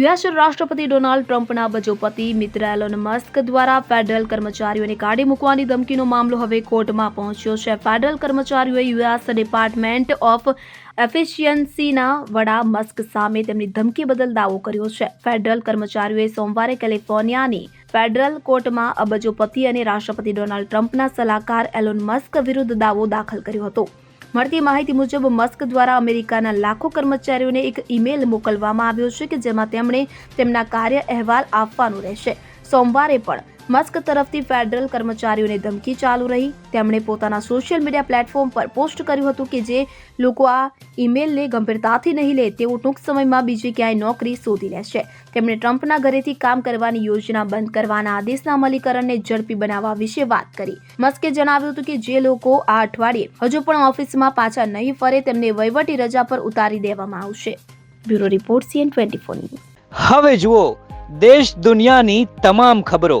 US રાષ્ટ્રપતિ Donald ટ્રમ્પના બજોપતિ મિત્ર એલોન મસ્ક દ્વારા ફેડરલ કર્મચારીઓને કાઢી મૂકવાની ધમકીનો મામલો હવે કોર્ટમાં પહોંચ્યો છે. ફેડરલ કર્મચારીઓએ યુએસ ડિપાર્ટમેન્ટ ઓફ એફિશિયન્સીના વડા મસ્ક સામે તેમની ધમકી બદલ દાવો કર્યો છે. ફેડરલ કર્મચારીઓએ સોમવારે કેલિફોર્નિયાની ફેડરલ કોર્ટમાં અબજોપતિ અને રાષ્ટ્રપતિ ડોનાલ્ડ ટ્રમ્પના સલાહકાર એલોન મસ્ક વિરુદ્ધ દાવો દાખલ કર્યો હતો. મળતી માહિતી મુજબ મસ્ક દ્વારા અમેરિકાના લાખો કર્મચારીઓને એક ઈમેલ મોકલવામાં આવ્યો છે કે જેમાં તેમણે તેમના કાર્ય અહેવાલ આપવાનું રહેશે. સોમવારે પણ મસ્ક તરફથી ફેડરલ કર્મચારીઓને ધમકી ચાલુ રહી. તેમણે પોતાના સોશિયલ મીડિયા પ્લેટફોર્મ પર પોસ્ટ કર્યું હતું કે જે લોકો આ ઈમેલને ગંભીરતાથી નહીં લે તેઓ ટૂંક સમયમાં બીજી ક્યાંય નોકરી શોધી લેશે. તેમણે ટ્રમ્પના ઘરેથી કામ કરવાની યોજના બંધ કરવાના આદેશના અમલીકરણને ઝડપી બનાવવા વિશે વાત કરી. મસ્કે જણાવ્યું હતું કે જે લોકો આ અઠવાડિયે હજુ પણ ઓફિસમાં પાછા નહીં ફરે તેમને વહીવટી રજા પર ઉતારી દેવામાં આવશે. બ્યુરો રિપોર્ટ સીએન ટ્વેન્ટી હવે જુઓ, દેશ દુનિયાની તમામ ખબરો.